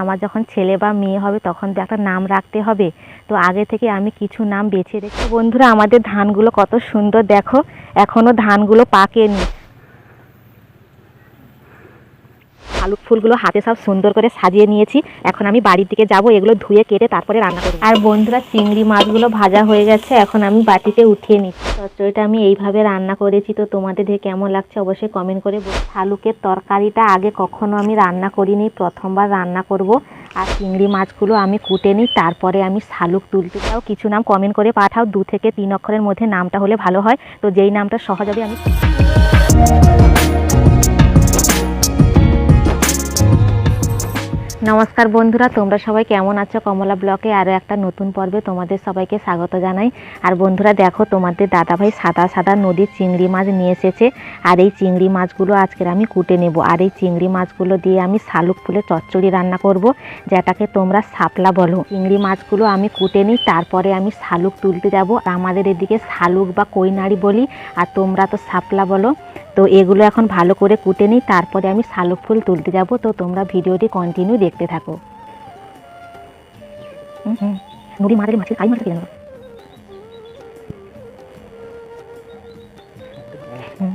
আমার যখন ছেলে বা মেয়ে হবে, তখন তো একটা নাম রাখতে হবে। তো আগে থেকে আমি কিছু নাম বেছে রেখে বন্ধুরা, আমাদের ধানগুলো কত সুন্দর দেখো। এখনও ধানগুলো পাকেনি। আলু ফুলগুলো হাতে সব সুন্দর করে সাজিয়ে নিয়েছি। এখন আমি বাড়ির দিকে যাব, এগুলো ধুয়ে কেটে তারপরে রান্না করব। আর বন্ধুরা, চিংড়ি মাছগুলো ভাজা হয়ে গেছে, এখন আমি বাটিতে উঠিয়ে নিচ্ছি। চচ্চড়িটা আমি এইভাবে রান্না করেছি, তো তোমাদের দেখে কেমন লাগছে অবশ্যই কমেন্ট করে। শালুকের তরকারিটা আগে কখনো আমি রান্না করিনি, প্রথমবার রান্না করব। আর চিংড়ি মাছগুলো আমি কুটে নিই, তারপরে আমি শালুক তুলতে চাও কিছু নাম কমেন্ট করে পাঠাও, দু থেকে তিন অক্ষরের মধ্যে নামটা হলে ভালো হয়। তো যেই নামটা সহজ হবে আমি নমস্কার বন্ধুরা, তোমরা সবাই কেমন আছো? কমলা ব্লকে আরও একটা নতুন পর্বে তোমাদের সবাইকে স্বাগত জানাই। আর বন্ধুরা, দেখো, তোমাদের দাদাভাই সাদা সাদা নদীর চিংড়ি মাছ নিয়ে এসেছে। আর এই চিংড়ি মাছগুলো আজকের আমি কুটে নেব। আর এই চিংড়ি মাছগুলো দিয়ে আমি শালুক ফুলে চচ্চড়ি রান্না করব, যেটাকে তোমরা শাপলা বলো। চিংড়ি মাছগুলো আমি কুটে নিই, তারপরে আমি শালুক তুলতে যাব। আমাদের এদিকে শালুক বা কইনাড়ি বলি, আর তোমরা তো শাপলা বলো। তো এগুলো এখন ভালো করে কুটে নিই, তারপরে আমি শালুক ফুল তুলতে যাব। তো তোমরা ভিডিওটি কন্টিনিউ দেখতে থাকো হুম হুম নদী মাছের মাছের কাই মাছ কিনে নেব হুম।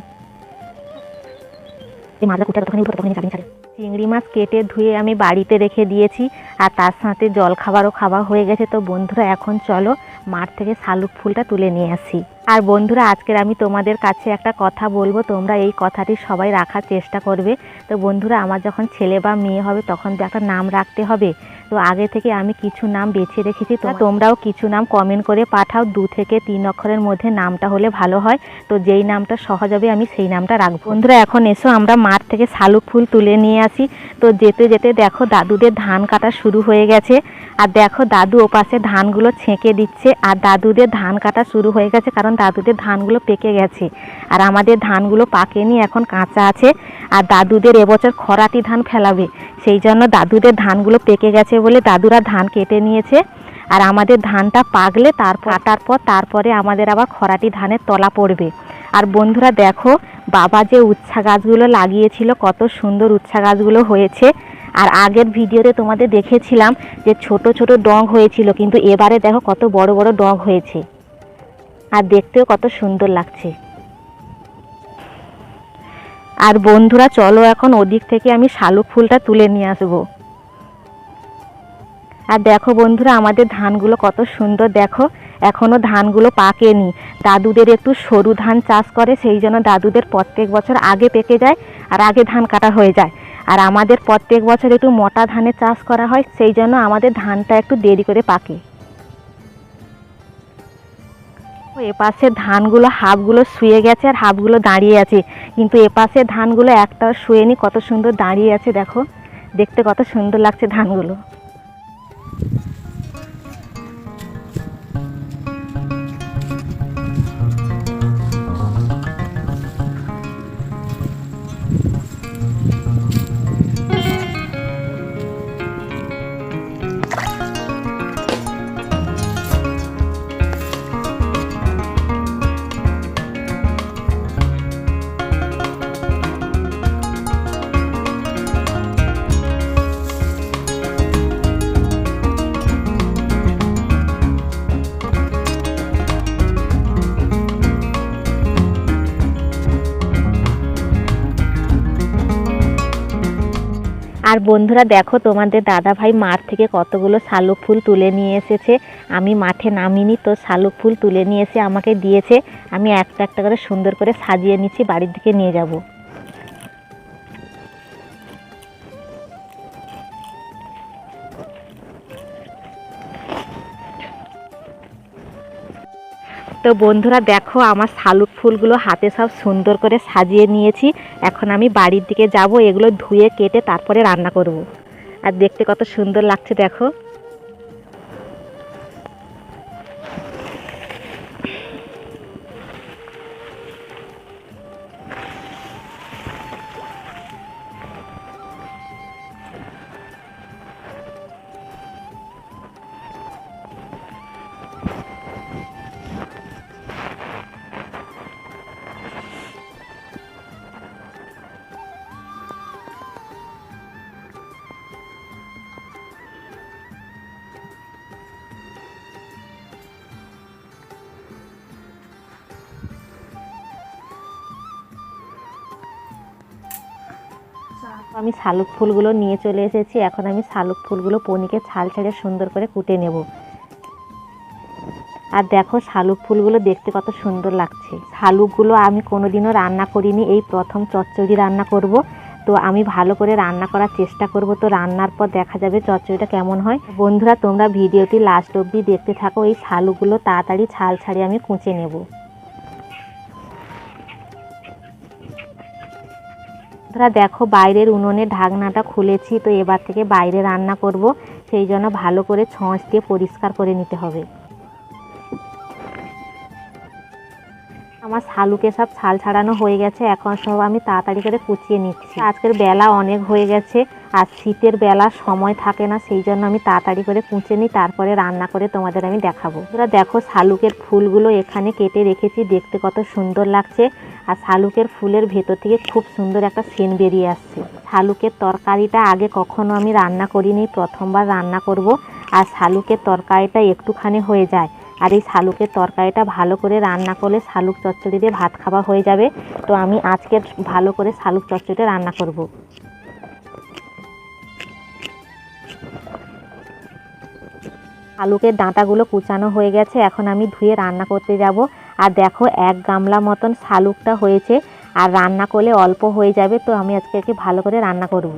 এই মাছটা কুটে তখন উঠো তখন চাটনি ছাড়ে চিংড়ি মাছ কেটে ধুয়ে আমি বাড়িতে রেখে দিয়েছি, আর তার সাথে জল খাবারও খাওয়া হয়ে গেছে। তো বন্ধুরা, এখন চলো মাঠ থেকে শালুক ফুলটা তুলে নিয়ে আসি। আর বন্ধুরা, আজকের আমি তোমাদের কাছে একটা কথা বলব, তোমরা এই কথাটি সবাই রাখার চেষ্টা করবে। তো বন্ধুরা, আমার যখন ছেলে বা মেয়ে হবে, তখন তো একটা নাম রাখতে হবে। তো আগে থেকে আমি কিছু নাম বেছে রেখেছি। তো তোমরাও কিছু নাম কমেন্ট করে পাঠাও। দু থেকে তিন অক্ষরের মধ্যে নামটা হলে ভালো হয়। তো যেই নামটা সহজ হবে, আমি সেই নামটা রাখব। বন্ধুরা, এখন এসো, আমরা মাঠ থেকে শালুক ফুল তুলে নিয়ে আসি। তো যেতে যেতে দেখো, দাদুদের ধান কাটা শুরু হয়ে গেছে। আর দেখো দাদু ওপাশে ধানগুলো ছেঁকে দিচ্ছে, আর দাদুদের ধান কাটা শুরু হয়ে গেছে কারণ দাদুদের ধানগুলো পেকে গেছে। আর আমাদের ধানগুলো পাকেনি, এখন কাঁচা আছে, আর দাদুদের এবছর খরাটি ধান ফেলাবে। সেই জন্য দাদুদের ধানগুলো পেকে গেছে বলে দাদুরা ধান কেটে নিয়েছে। আর আমাদের ধানটা পাকলে তারপর কাটার পর তারপরে আমাদের আবার খরাটি ধানের তলা পড়বে। আর বন্ধুরা দেখো, বাবা যে উচ্ছা গাছগুলো লাগিয়েছিল, কত সুন্দর উচ্ছা গাছগুলো হয়েছে। আর আগের ভিডিওতে তোমাদের দেখেছিলাম যে ছোট ছোট ডগ হয়েছিল, কিন্তু এবারে দেখো কত বড় বড় ডগ হয়েছে। আর দেখতেও কত সুন্দর লাগছে। আর বন্ধুরা, চলো এখন ওদিক থেকে আমি শালুক ফুলটা তুলে নিয়ে আসব। আর দেখো বন্ধুরা, আমাদের ধানগুলো কত সুন্দর, দেখো। এখনও ধানগুলো পাকেনি। দাদুদের একটু সরু ধান চাষ করে, সেই জন্য দাদুদের প্রত্যেক বছর আগে পেকে যায় আর আগে ধান কাটা হয়ে যায়। আর আমাদের প্রত্যেক বছর একটু মোটা ধানের চাষ করা হয়, সেই জন্য আমাদের ধানটা একটু দেরি করে পাকে। এপাশে ধানগুলো হাফগুলো শুয়ে গেছে আর হাফগুলো দাঁড়িয়ে আছে। কিন্তু এপাশে ধানগুলো একটা শুয়ে শুয়েনি, কত সুন্দর দাঁড়িয়ে আছে দেখো। দেখতে কত সুন্দর লাগছে ধানগুলো। আর বন্ধুরা দেখো, তোমাদের দাদা ভাই মাঠ থেকে কতগুলো শালুক ফুল তুলে নিয়ে এসেছে। আমি মাঠে নামিনি তো শালুক ফুল তুলে নিয়ে এসে আমাকে দিয়েছে। আমি একটা একটা করে সুন্দর করে সাজিয়ে নিচ্ছি, বাড়ির দিকে নিয়ে যাব। তো বন্ধুরা দেখো, আমার শালুক ফুলগুলো হাতে সব সুন্দর করে সাজিয়ে নিয়েছি এখন আমি বাড়ির দিকে যাব, এগুলো ধুয়ে কেটে তারপরে রান্না করব। আর দেখতে কত সুন্দর লাগছে, দেখো আমি শালুক ফুলগুলো নিয়ে চলে এসেছি। এখন আমি শালুক ফুলগুলো পনিকে ছাল ছেড়ে সুন্দর করে কুটে নেব। আর দেখো শালুক ফুলগুলো দেখতে কত সুন্দর লাগছে। শালুকগুলো আমি কোনোদিনও রান্না করিনি, এই প্রথম চচ্চড়ি রান্না করব। তো আমি ভালো করে রান্না করার চেষ্টা করব। তো রান্নার পর দেখা যাবে চচ্চড়িটা কেমন হয়। বন্ধুরা, তোমরা ভিডিওটি লাস্ট অবধি দেখতে থাকো। এই শালুকগুলো তাড়াতাড়ি ছাল ছাড়িয়ে আমি কুঁচে নেব। বন্ধুরা দেখো বাইরের উনুনে ঢাকনাটা খুলেছি, তো এবার থেকে বাইরে রান্না করব। সেই জন্য ভালো করে ছঁচ দিয়ে পরিষ্কার করে নিতে হবে। আমার শালুকে সব ছাল ছাড়ানো হয়ে গেছে, এখন সব আমি তাড়াতাড়ি করে কুচিয়ে নিচ্ছি। আজকের বেলা অনেক হয়ে গেছে, আর শীতের বেলা সময় থাকে না, সেই জন্য আমি তাড়াতাড়ি করে কুচে নিই, তারপরে রান্না করে তোমাদের আমি দেখাবো। তোরা দেখো শালুকের ফুলগুলো এখানে কেটে রেখেছি, দেখতে কত সুন্দর লাগছে, আর শালুকের ফুলের ভেতর থেকে খুব সুন্দর একটা সেন বেরিয়ে আসছে। শালুকের তরকারিটা আগে কখনো আমি রান্না করিনি, প্রথমবার রান্না করব, আর শালুকের তরকারিটা একটুখানি হয়ে যায় আর এই শালুকের তরকারিটা ভালো করে রান্না করলে শালুক চচ্চড়ি দিয়ে ভাত খাওয়া হয়ে যাবে। তো আমি আজকে ভালো করে শালুক চচ্চড়িটা রান্না করব। আলুকের ডাঁটাগুলো কুচানো হয়ে গেছে, এখন আমি ধুয়ে রান্না করতে যাব। আর দেখো, এক গামলা মতন শালুকটা হয়েছে, আর রান্না করলে অল্প হয়ে যাবে, তো আমি আজকে একে ভালো করে রান্না করব।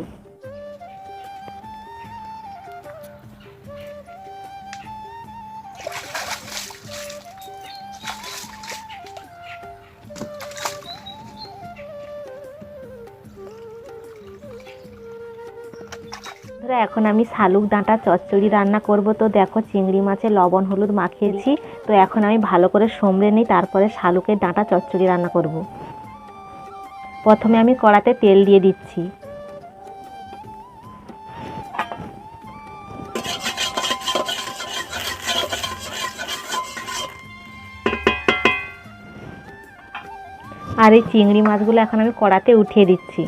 বন্ধুরা, এখন আমি শালুক ডাঁটা চচ্চড়ি রান্না করব। তো দেখো, চিংড়ি মাছে লবণ, হলুদ মাখিয়েছি। তো এখন আমি ভালো করে সমড়ে নিই, তারপরে শালুকের ডাঁটা চচ্চড়ি রান্না করব। প্রথমে আমি কড়াতে তেল দিয়ে দিচ্ছি। আর এই চিংড়ি মাছগুলো এখন আমি কড়াতে উঠিয়ে দিচ্ছি।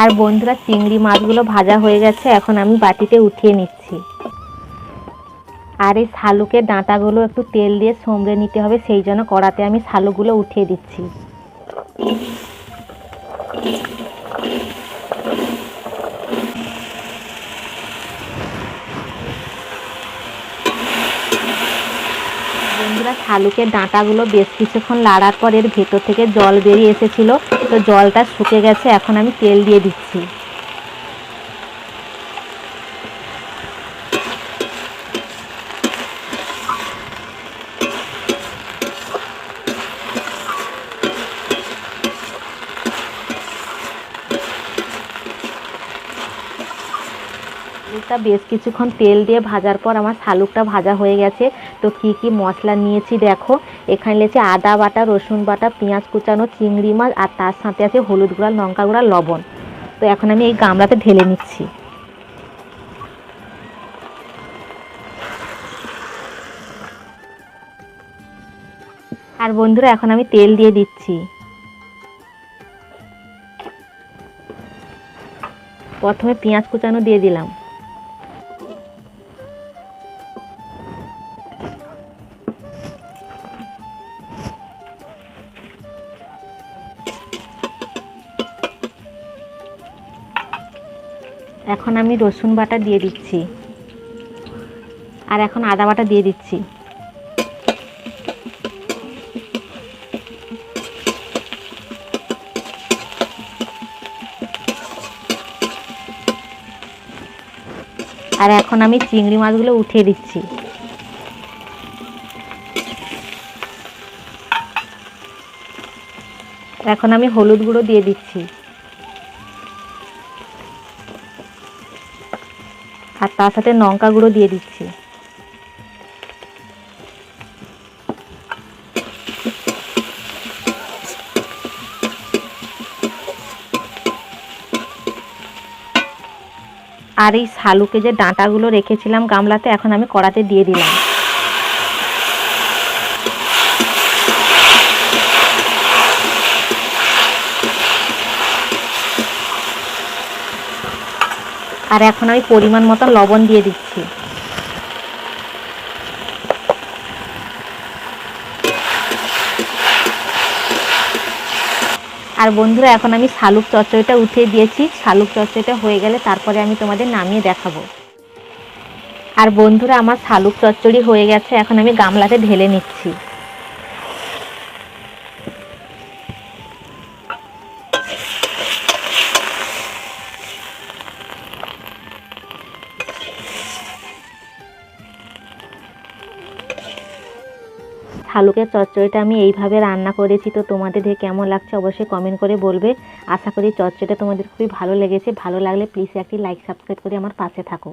আর বন্ধুরা, চিংড়ি মাছগুলো ভাজা হয়ে গেছে, এখন আমি বাটিতে উঠিয়ে নিচ্ছি। আর এই শালুকের ডাঁটাগুলো একটু তেল দিয়ে সমড়ে নিতে হবে, সেই জন্য কড়াতে আমি শালুকগুলো উঠিয়ে দিচ্ছি। বন্ধুরা শালুকের ডাঁটাগুলো বেশ কিছুক্ষণ লাড়ার পর এর ভেতর থেকে জল বেরিয়ে এসেছিল। তো জলটা শুকে গেছে, এখন আমি তেল দিয়ে দিচ্ছি। শালুকটা বেশ কিছুক্ষণ তেল দিয়ে ভাজার পর আমার শালুকটা ভাজা হয়ে গেছে। তো কি কি মশলা নিয়েছি দেখো। এখানে লেছে আদা বাটা, রসুন বাটা, পেঁয়াজ কুচানো, চিংড়ি মাছ আর তার সাথে আছে হলুদ গুঁড়া, লঙ্কা গুঁড়া, লবণ। তো এখন আমি এই গামলাতে ঢেলে নিচ্ছি। আর বন্ধুরা, এখন আমি তেল দিয়ে দিচ্ছি। প্রথমে পেঁয়াজ কুচানো দিয়ে দিলাম। আমি রসুন বাটা দিয়ে দিচ্ছি। আর এখন আদা বাটা দিয়ে দিচ্ছি। আর এখন আমি চিংড়ি মাছগুলো উঠিয়ে দিচ্ছি। এখন আমি হলুদ গুঁড়ো দিয়ে দিচ্ছি। আর তার সাথে লঙ্কা গুঁড়ো দিয়ে দিচ্ছি। আর এই শালুকে যে ডাঁটাগুলো রেখেছিলাম গামলাতে, এখন আমি কড়াতে দিয়ে দিলাম। আর এখন আমি পরিমাণ মতো লবণ দিয়ে দিচ্ছি। আর বন্ধুরা, এখন আমি শালুক চচ্চড়িটা উঠিয়ে দিয়েছি। শালুক চচ্চড়িটা হয়ে গেলে তারপরে আমি তোমাদের নামিয়ে দেখাবো। আর বন্ধুরা, আমার শালুক চচ্চড়ি হয়ে গেছে। এখন আমি গামলাতে ঢেলে নিচ্ছি। শালুকের চচ্চড়িটা আমি এইভাবে রান্না করেছি, তো তোমাদের কেমন লাগছে অবশ্যই কমেন্ট করে বলবে। আশা করি চচ্চড়িটা তোমাদের খুবই ভালো লেগেছে। ভালো লাগলে প্লিজ একটি লাইক সাবস্ক্রাইব করে আমার পাশে থাকো।